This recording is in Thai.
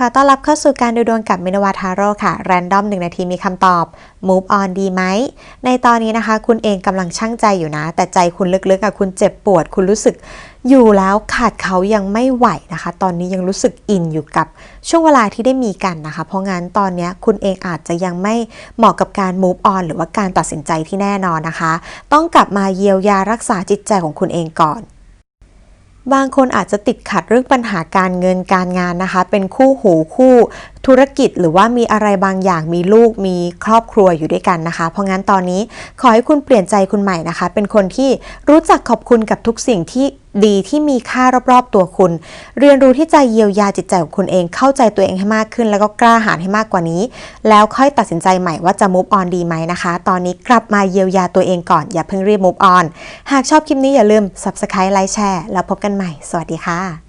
ขอต้อนรับเข้าสู่การดูดวงกับมินวาทาโร่ค่ะ แรนดอมหนึ่งนาทีมีคำตอบ move on ดีไหม ในตอนนี้นะคะ คุณเองกำลังช่างใจอยู่นะ แต่ใจคุณลึกๆอะคุณเจ็บปวด คุณรู้สึกอยู่แล้วขาดเขายังไม่ไหวนะคะ ตอนนี้ยังรู้สึกอินอยู่กับช่วงเวลาที่ได้มีกันนะคะ เพราะงั้นตอนเนี้ยคุณเองอาจจะยังไม่เหมาะกับการ move on หรือว่าการตัดสินใจที่แน่นอนนะคะ ต้องกลับมาเยียวยารักษาจิตใจของคุณเองก่อน บางคนอาจจะติดขัดเรื่องปัญหาการเงินการงานนะคะ เป็นคู่หูคู่ ธุรกิจหรือว่ามีอะไรบางอย่างมีลูกมีครอบครัวอยู่ด้วยกันนะคะ เพราะงั้นตอนนี้ขอให้คุณเปลี่ยนใจคุณใหม่นะคะ เป็นคนที่รู้จักขอบคุณกับทุกสิ่งที่ดีที่มีค่ารอบๆตัวคุณ เรียนรู้ที่จะเยียวยาจิตใจของคุณเองเข้าใจตัวเองให้มากขึ้น แล้วก็กล้าหาญให้มากกว่านี้ แล้วค่อยตัดสินใจใหม่ว่าจะ move on ดีไหมนะคะ ตอนนี้กลับมาเยียวยาตัวเองก่อนอย่าเพิ่งรีบ move on หากชอบคลิปนี้อย่าลืม subscribe ไลค์แชร์แล้วพบกันใหม่ สวัสดีค่ะ